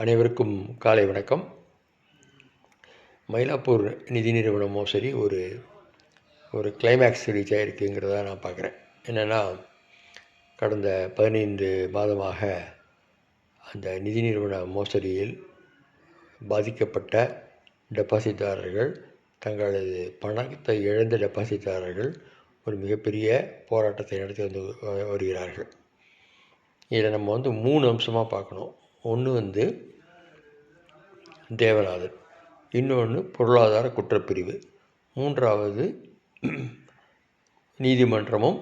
அனைவருக்கும் காலை வணக்கம். மயிலாப்பூர் நிதி நிறுவன மோசடி ஒரு ஒரு கிளைமேக்ஸ் ரீச் ஆகிருக்குங்கிறத நான் பார்க்குறேன். என்னென்னா கடந்த பதினைந்து மாதமாக அந்த நிதி நிறுவன மோசடியில் பாதிக்கப்பட்ட டெபாசிட்தாரர்கள் தங்களது பணத்தை இழந்த டெபாசிட்தாரர்கள் ஒரு மிகப்பெரிய போராட்டத்தை நடத்தி வந்து வருகிறார்கள். இதில் நம்ம வந்து மூணு அம்சமாக பார்க்கணும். ஒன்று வந்து தேவநாதன் இன்னொன்று பொருளாதார குற்றப்பிரிவு மூன்றாவது நீதிமன்றமும்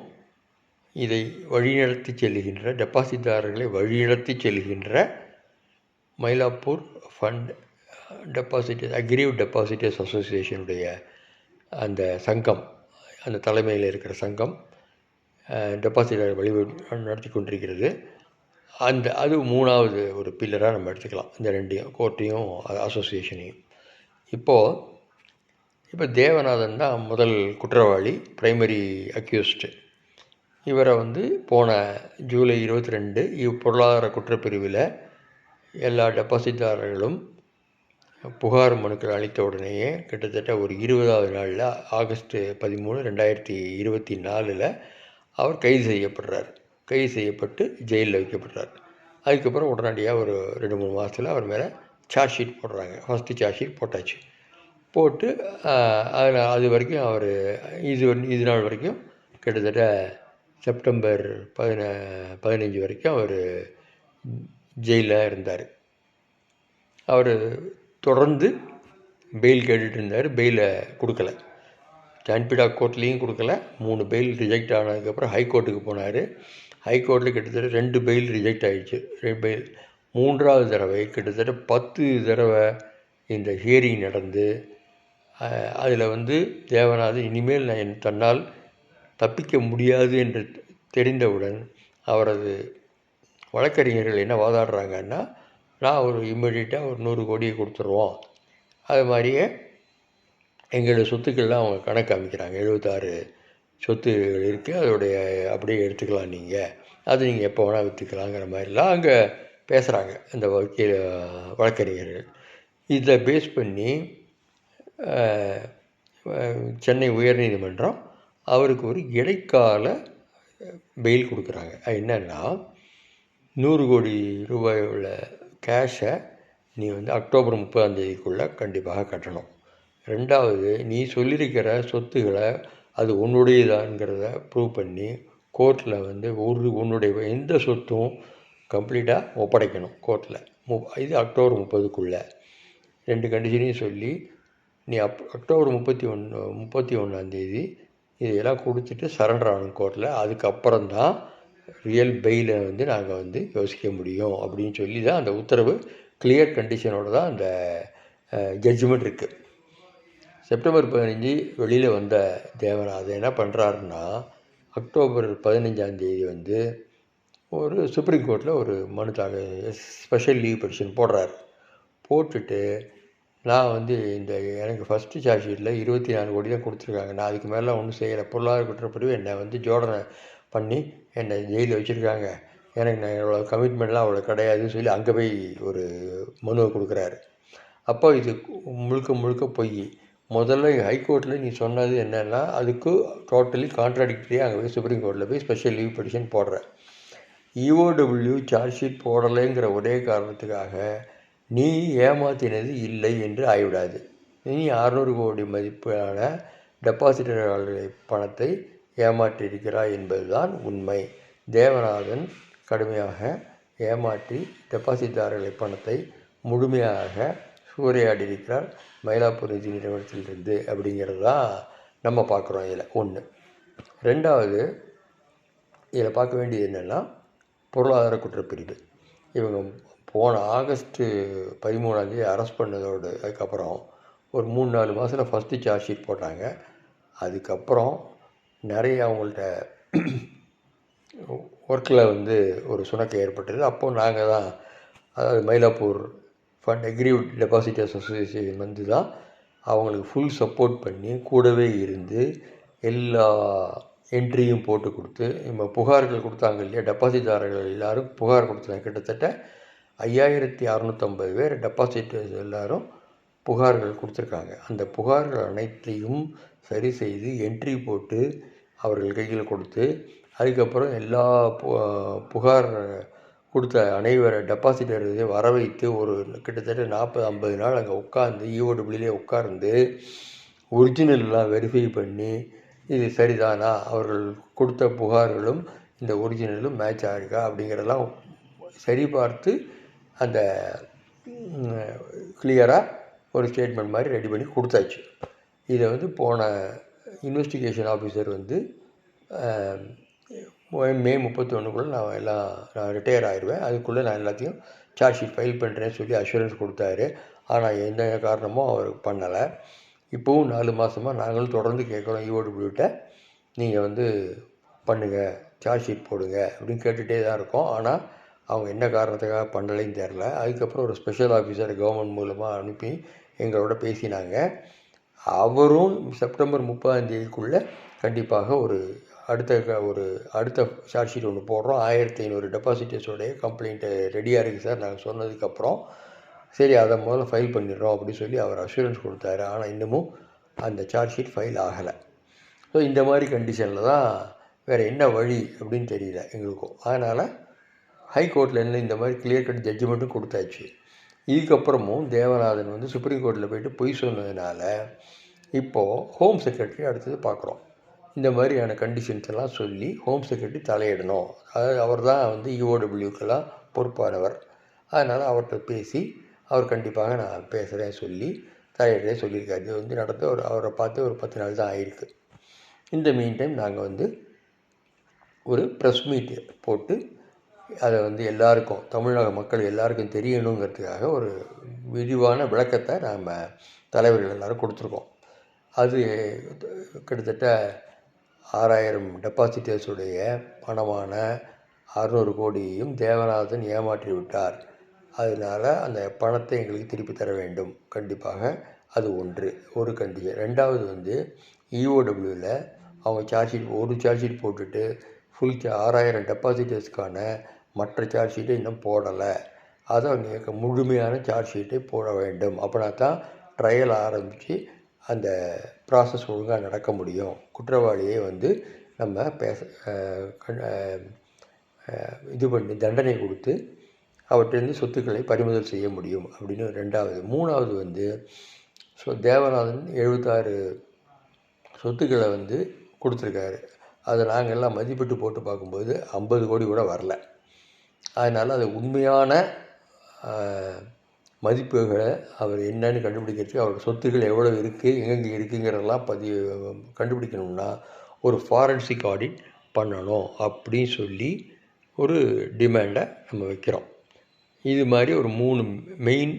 இதை வழிநடத்தி செல்கின்ற டெபாசிட்தாரர்களை வழிநடத்தி செல்கின்ற Mylapore fund depositors aggrieved depositors அசோசியேஷனுடைய அந்த சங்கம் அந்த தலைமையில் இருக்கிற சங்கம் டெபாசிட்டர் வழி நடத்தி கொண்டிருக்கிறது. அந்த அது மூணாவது ஒரு பில்லராக நம்ம எடுத்துக்கலாம். இந்த ரெண்டையும் கோர்ட்டையும் அசோசியேஷனையும் இப்போது இப்போ தேவநாதன் தான் முதல் குற்றவாளி பிரைமரி அக்யூஸ்டு இவரை வந்து போன ஜூலை இருபத்தி ரெண்டு இவ் பொருளாதார குற்றப்பிரிவில் எல்லா டெபாசிட்தாரர்களும் புகார் மனுக்கள் அளித்த உடனேயே கிட்டத்தட்ட ஒரு இருபதாவது நாளில் ஆகஸ்ட் பதிமூணு ரெண்டாயிரத்தி இருபத்தி நாலில் அவர் கைது செய்யப்படுறார். கைது செய்யப்பட்டு ஜெயிலில் வைக்கப்படுறார் அதுக்கப்புறம் உடனடியாக ஒரு ரெண்டு மூணு மாதத்தில் அவர் மேலே சார்ஜ் ஷீட் போடுறாங்க. ஃபஸ்ட்டு சார்ஜ் ஷீட் போட்டாச்சு. போட்டு அதில் அது வரைக்கும் அவர் இது இது நாள் வரைக்கும் கிட்டத்தட்ட செப்டம்பர் பதின பதினஞ்சு வரைக்கும் அவர் ஜெயிலில் இருந்தார். அவர் தொடர்ந்து பெயில் கேட்டுட்டு இருந்தார். பெயிலை கொடுக்கல. ஜான்பிடா கோர்ட்லேயும் கொடுக்கல. மூணு பெயில் ரிஜெக்ட் ஆனதுக்கப்புறம் ஹைகோர்ட்டுக்கு போனார். ஹைகோர்ட்டில் கிட்டத்தட்ட ரெண்டு பெயில் ரிஜெக்ட் ஆகிடுச்சு ரெண்டு பெயில் மூன்றாவது தடவை கிட்டத்தட்ட பத்து தடவை இந்த ஹியரிங் நடந்து அதில் வந்து தேவநாதன் இனிமேல் நான் என் தன்னால் தப்பிக்க முடியாது என்று தெரிந்தவுடன் அவரது வழக்கறிஞர்கள் என்ன வாதாடுறாங்கன்னா நான் ஒரு இம்மிடியட்டாக ஒரு நூறு கோடியை கொடுத்துருவோம். அது மாதிரியே எங்களுடைய சொத்துக்கள்லாம் அவங்க கணக்கு அமைக்கிறாங்க. எழுபத்தாறு சொத்துகள் இருக்குது அதோடைய அப்படியே எடுத்துக்கலாம் நீங்கள் அது நீங்கள் எப்போ வேணால் விற்றுக்கலாங்கிற மாதிரிலாம் அங்கே பேசுகிறாங்க இந்த வக்கீல் வழக்கறிஞர்கள். இதை பேஸ் பண்ணி சென்னை உயர்நீதிமன்றம் அவருக்கு ஒரு இடைக்கால பெயில் கொடுக்குறாங்க. அது என்னன்னா நூறு கோடி ரூபாய் உள்ள கேஷை நீ வந்து அக்டோபர் முப்பதாம் தேதிக்குள்ளே கண்டிப்பாக கட்டணும். ரெண்டாவது நீ சொல்லியிருக்கிற சொத்துக்களை அது உன்னுடையதாங்கிறத ப்ரூவ் பண்ணி கோர்ட்டில் வந்து ஒரு உன்னுடைய எந்த சொத்தும் கம்ப்ளீட்டாக ஒப்படைக்கணும் கோர்ட்டில் மு இது அக்டோபர் முப்பதுக்குள்ளே. ரெண்டு கண்டிஷனையும் சொல்லி நீ அப் அக்டோபர் முப்பத்தி ஒன்று முப்பத்தி ஒன்றாந்தேதி இதையெல்லாம் கொடுத்துட்டு சரண்டர் ஆகணும் கோர்ட்டில் அதுக்கப்புறம் தான் ரியல் பெயிலை வந்து நாங்கள் வந்து யோசிக்க முடியும் அப்படின்னு சொல்லி தான் அந்த உத்தரவு. கிளியர் கண்டிஷனோட தான் அந்த ஜட்ஜ்மெண்ட் இருக்குது செப்டம்பர் பதினஞ்சு வெளியில் வந்த தேவநாதன் என்ன பண்ணுறாருன்னா அக்டோபர் பதினஞ்சாம் தேதி வந்து ஒரு சுப்ரீம் கோர்ட்டில் ஒரு மனு தாக்க ஸ்பெஷல் லீவ் பெட்டிஷன் போடுறாரு. போட்டுட்டு நான் வந்து இந்த எனக்கு ஃபஸ்ட்டு சார்ஜ் ஷீட்டில் இருபத்தி நாலு கோடி தான் கொடுத்துருக்காங்க. நான் அதுக்கு மேலே ஒன்றும் செய்யலை. பொருளாதார குற்றப்பிரிவு என்னை வந்து ஜோடனை பண்ணி என்னை ஜெயிலில் வச்சுருக்காங்க. எனக்கு நான் இவ்வளோ கமிட்மெண்ட்லாம் அவ்வளோ கிடையாதுன்னு சொல்லி அங்கே போய் ஒரு மனுவை கொடுக்குறாரு. அப்போ இது முழுக்க முழுக்க பொய். முதல்ல ஹைகோர்ட்டில் நீ சொன்னது என்னென்னா அதுக்கு டோட்டலி கான்ட்ராடிக்டரியாக அங்கே போய் சுப்ரீம் கோர்ட்டில் போய் ஸ்பெஷல் லீவ் பெட்டிஷன் போடுற. இஓடபிள்யூ சார்ஜ் ஷீட் போடலைங்கிற ஒரே காரணத்துக்காக நீ ஏமாத்தினது இல்லை என்று ஆகிவிடாது. நீ அறநூறு கோடி மதிப்பான டெபாசிட்டர்களுடைய பணத்தை ஏமாற்றியிருக்கிறாய் என்பதுதான் உண்மை. தேவநாதன் கடுமையாக ஏமாற்றி டெபாசிட்டாரர்களை பணத்தை முழுமையாக சூறையாடியிருக்கிறார். மயிலாப்பூர் நிதி நிறுவனத்திலிருந்து அப்படிங்கிறது தான் நம்ம பார்க்குறோம் இதில். ஒன்று. ரெண்டாவது இதில் பார்க்க வேண்டியது என்னென்னா பொருளாதார குற்றப்பிரிவு. இவங்க போன ஆகஸ்ட்டு பதிமூணாந்தேதி அரெஸ்ட் பண்ணதோடு அதுக்கப்புறம் ஒரு மூணு நாலு மாதத்தில் ஃபஸ்ட்டு சார்ஜ் ஷீட் போட்டாங்க. அதுக்கப்புறம் நிறைய அவங்கள்ட்ட ஒர்க்கில் வந்து ஒரு சுணக்கம் ஏற்பட்டது அப்போது நாங்கள் தான் அதாவது Mylapore fund aggrieved depositors association வந்து தான் அவங்களுக்கு ஃபுல் சப்போர்ட் பண்ணி கூடவே இருந்து எல்லா என்ட்ரியும் போட்டு கொடுத்து நம்ம புகார்கள் கொடுத்தாங்க இல்லையா டெபாசிட்தாரர்கள் எல்லோரும் புகார் கொடுத்தாங்க கிட்டத்தட்ட ஐயாயிரத்தி அறநூற்றம்பது பேர் டெபாசிட்டர்ஸ் எல்லோரும் புகார்கள் கொடுத்துருக்காங்க. அந்த புகார்கள் அனைத்தையும் சரி செய்து என்ட்ரி போட்டு அவர்கள் கையில் கொடுத்து அதுக்கப்புறம் எல்லா புகார் கொடுத்த அனைவர டெபாசிட்டர் வர வைத்து ஒரு கிட்டத்தட்ட நாற்பது ஐம்பது நாள் அங்கே உட்காந்து ஈஓடபிள்யூலே உட்கார்ந்து ஒரிஜினல்லாம் வெரிஃபை பண்ணி இது சரிதானா? அவர்கள் கொடுத்த புகார்களும் இந்த ஒரிஜினலும் மேட்ச் ஆகிருக்கா அப்படிங்கிறதெல்லாம் சரி பார்த்து அந்த கிளியராக ஒரு ஸ்டேட்மெண்ட் மாதிரி ரெடி பண்ணி கொடுத்தாச்சு. இதை வந்து போன இன்வெஸ்டிகேஷன் ஆஃபீஸர் வந்து மே முப்பத்தொன்றுக்குள்ளே நான் எல்லாம் நான் ரிட்டையர் ஆயிடுவேன் அதுக்குள்ளே நான் எல்லாத்தையும் சார்ஜ் ஷீட் ஃபைல் பண்ணுறேன்னு சொல்லி அஷூரன்ஸ் கொடுத்தாரு. ஆனால் எந்த காரணமும் அவர் பண்ணலை. இப்போவும் நாலு மாதமாக நாங்களும் தொடர்ந்து கேட்குறோம். ஈஓடபிள்யூட்ட நீங்கள் வந்து பண்ணுங்கள் சார்ஜ் ஷீட் போடுங்க அப்படின்னு கேட்டுகிட்டே தான் இருக்கோம். ஆனால் அவங்க என்ன காரணத்துக்காக பண்ணலைன்னு தெரில அதுக்கப்புறம் ஒரு ஸ்பெஷல் ஆஃபீஸர் கவர்மெண்ட் மூலமாக அனுப்பி எங்களோட பேசினாங்க. அவரும் செப்டம்பர் முப்பதாம் தேதிக்குள்ளே கண்டிப்பாக ஒரு அடுத்த ஒரு அடுத்த சார்ஜ் ஷீட் ஒன்று போடுறோம். ஆயிரத்தி ஐநூறு டெபாசிட்டர்ஸோடைய கம்ப்ளைண்ட்டு ரெடியாக இருக்குது சார். நாங்கள் சொன்னதுக்கப்புறம் சரி அதை முதல்ல ஃபைல் பண்ணிடுறோம் அப்படின்னு சொல்லி அவர் அஷூரன்ஸ் கொடுத்தாரு. ஆனால் இன்னமும் அந்த சார்ஜ் ஷீட் ஃபைல் ஆகலை. ஸோ இந்த மாதிரி கண்டிஷனில் தான் வேறு என்ன வழி அப்படின்னு தெரியல எங்களுக்கும். அதனால் ஹைகோர்ட்டில் என்ன இந்த மாதிரி கிளியர் கட் ஜட்ஜ்மெண்ட்டும் கொடுத்தாச்சு. இதுக்கப்புறமும் தேவநாதன் வந்து சுப்ரீம் கோர்ட்டில் போயிட்டு பொய் சொன்னதுனால இப்போது ஹோம் செக்ரட்டரி அடுத்தது பார்க்குறோம். இந்த மாதிரியான கண்டிஷன்ஸ் எல்லாம் சொல்லி ஹோம் செக்ரட்டரி தலையிடணும் அதாவது அவர் தான் வந்து இஓடபிள்யூக்கெல்லாம் பொறுப்பானவர். அதனால் அவர்கிட்ட பேசி அவர் கண்டிப்பாக நான் பேசுகிறேன் சொல்லி தலையிடுறேன் சொல்லியிருக்காரு. இது வந்து நடந்து ஒரு அவரை பார்த்து ஒரு பத்து நாள் தான் ஆயிருக்கு. இந்த மீன் டைம் நாங்கள் வந்து ஒரு ப்ரெஸ் மீட் போட்டு அதை வந்து எல்லாருக்கும் தமிழக மக்கள் எல்லாருக்கும் தெரியணுங்கிறதுக்காக ஒரு விரிவான விளக்கத்தை நாம் தலைவர்கள் எல்லோரும் கொடுத்துருக்கோம். அது கிட்டத்தட்ட ஆறாயிரம் டெபாசிட்டர்ஸுடைய பணமான அறுநூறு கோடியையும் தேவநாதன் ஏமாற்றி விட்டார். அதனால் அந்த பணத்தை எங்களுக்கு திருப்பி தர வேண்டும். கண்டிப்பாக அது ஒன்று ஒரு கண்டிஷன் ரெண்டாவது வந்து இஓடபிள்யூவில் அவங்க சார்ஜ் ஷீட் ஒரு சார்ஜ் ஷீட் போட்டுட்டு ஃபுல் ஆறாயிரம் டெபாசிட்டர்ஸ்க்கான மற்ற சார்ஜ் ஷீட்டை இன்னும் போடலை. அதை அவங்க முழுமையான சார்ஜ் ஷீட்டை போட வேண்டும். அப்படின்னா தான் ட்ரையல் ஆரம்பித்து அந்த ப்ராசஸ் ஒழுங்காக நடக்க முடியும். குற்றவாளியை வந்து நம்ம பேச இது பண்ணி தண்டனை கொடுத்து அவற்றிலிருந்து சொத்துக்களை பறிமுதல் செய்ய முடியும் அப்படின்னு ரெண்டாவது. மூணாவது வந்து ஸோ தேவநாதன் எழுபத்தாறு சொத்துக்களை வந்து கொடுத்துருக்காரு. அதை நாங்கள் எல்லாம் மதிப்பிட்டு போட்டு பார்க்கும்போது ஐம்பது கோடி கூட வரல. அதனால் அது உண்மையான மதிப்புகளை அவர் என்னன்னு கண்டுபிடிக்கிறதுக்கு அவர் சொத்துக்கள் எவ்வளோ இருக்குது எங்கெங்கே இருக்குங்கிறதெல்லாம் பதிவு கண்டுபிடிக்கணும்னா ஒரு ஃபாரன்சிக் ஆடிட் பண்ணணும் அப்படின்னு சொல்லி ஒரு டிமாண்டை நம்ம வைக்கிறோம். இது மாதிரி ஒரு மூணு மெயின்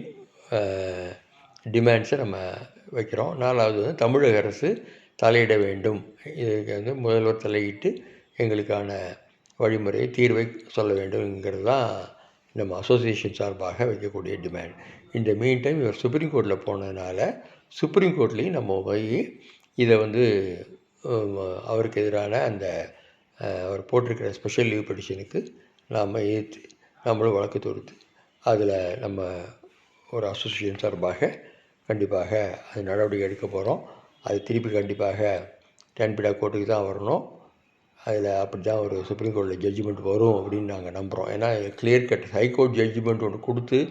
டிமாண்ட்ஸை நம்ம வைக்கிறோம். நாலாவது வந்து தமிழக அரசு தலையிட வேண்டும். இதுக்கு வந்து முதல்வர் தலையிட்டு எங்களுக்கான வழிமுறையை தீர்வை சொல்ல வேண்டும்ங்கிறது தான் நம்ம அசோசியேஷன் சார்பாக வைக்கக்கூடிய டிமாண்ட் இந்த மீன் டைம் இவர் சுப்ரீம் கோர்ட்டில் போனதுனால சுப்ரீம் கோர்ட்லேயும் நம்ம போய் இதை வந்து அவருக்கு எதிரான அந்த அவர் போட்டிருக்கிற ஸ்பெஷல் லீவ் பெடிஷனுக்கு நாம் ஏற்று நம்மளும் வழக்கு தொடுத்து அதில் நம்ம ஒரு அசோசியேஷன் சார்பாக கண்டிப்பாக அது நடவடிக்கை எடுக்க போகிறோம் அது திருப்பி கண்டிப்பாக டென்பிடா கோர்ட்டுக்கு தான் வரணும். அதில் அப்படி தான் ஒரு சுப்ரீம் கோர்ட்டில் ஜட்ஜ்மெண்ட் வரும் அப்படின்னு நாங்கள் நம்புகிறோம் ஏன்னா கிளியர் கட் ஹைகோர்ட் ஜட்ஜ்மெண்ட் ஒன்று கொடுத்து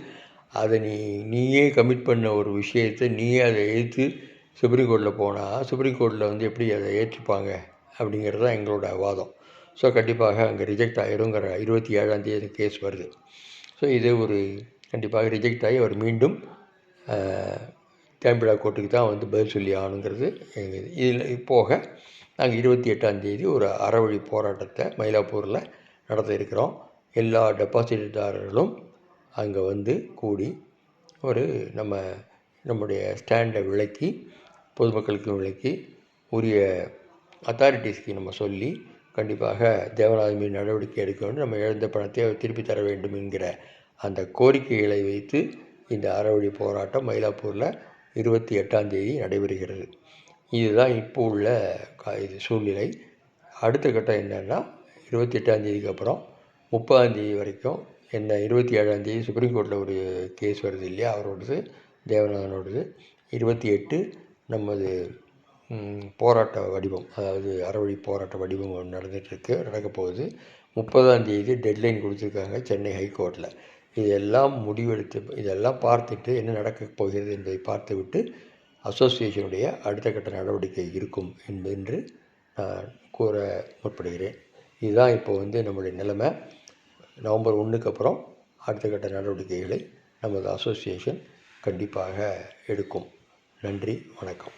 அதை நீ நீயே கமிட் பண்ண ஒரு விஷயத்தை நீயே அதை ஏற்று சுப்ரீம் கோர்ட்டில் போனால் சுப்ரீம் கோர்ட்டில் வந்து எப்படி அதை ஏற்றுப்பாங்க? அப்படிங்கிறது தான் எங்களோட வாதம். ஸோ கண்டிப்பாக அங்கே ரிஜெக்ட் ஆகிருங்கிற இருபத்தி ஏழாந்தேதி கேஸ் வருது. ஸோ இது ஒரு கண்டிப்பாக ரிஜெக்ட் ஆகி அவர் மீண்டும் தேம்பிடா கோர்ட்டுக்கு தான் வந்து பதில் சொல்லி ஆகணுங்கிறது எங்கள் இதில் போக நாங்கள் இருபத்தி எட்டாந்தேதி ஒரு அறவழி போராட்டத்தை மயிலாப்பூரில் நடத்த இருக்கிறோம். எல்லா டெபாசிட்தாரர்களும் அங்கே வந்து கூடி ஒரு நம்ம நம்முடைய ஸ்டாண்டை விளக்கி பொதுமக்களுக்கு விளக்கி உரிய அத்தாரிட்டிஸ்க்கு நம்ம சொல்லி கண்டிப்பாக தேவநாதன் மீது நடவடிக்கை எடுக்க வேண்டும் நம்ம இழந்த பணத்தை திருப்பி தர வேண்டும் என்கிற அந்த கோரிக்கைகளை வைத்து இந்த அறவழி போராட்டம் மயிலாப்பூரில் இருபத்தி எட்டாம் தேதி நடைபெறுகிறது. இதுதான் இப்போ உள்ள இது சூழ்நிலை. அடுத்த கட்டம் என்னென்னா இருபத்தி எட்டாம் தேதிக்கு அப்புறம் முப்பதாம் தேதி வரைக்கும் என்ன இருபத்தி ஏழாந்தேதி சுப்ரீம் கோர்ட்டில் ஒரு கேஸ் வருது இல்லையா? அவரோடது தேவநாதனோடது. இருபத்தி எட்டு நமது போராட்ட வடிவம் அதாவது அறவழி போராட்ட வடிவம் ஒன்று நடந்துகிட்ருக்கு நடக்க போகுது. முப்பதாம் தேதி டெட்லைன் கொடுத்துருக்காங்க சென்னை ஹைகோர்ட்டில் இதெல்லாம் முடிவெடுத்து இதெல்லாம் பார்த்துட்டு என்ன நடக்கப் போகிறது என்பதை பார்த்துவிட்டு அசோசியேஷனுடைய அடுத்த கட்ட நடவடிக்கை இருக்கும் என்ப- என்று நான் கூற முற்படுகிறேன். இதுதான் இப்போ வந்து நம்முடைய நிலைமை. நவம்பர் ஒன்றுக்கு அப்புறம் அடுத்த கட்ட நடவடிக்கைகளை நமது அசோசியேஷன் கண்டிப்பாக எடுக்கும். நன்றி வணக்கம்.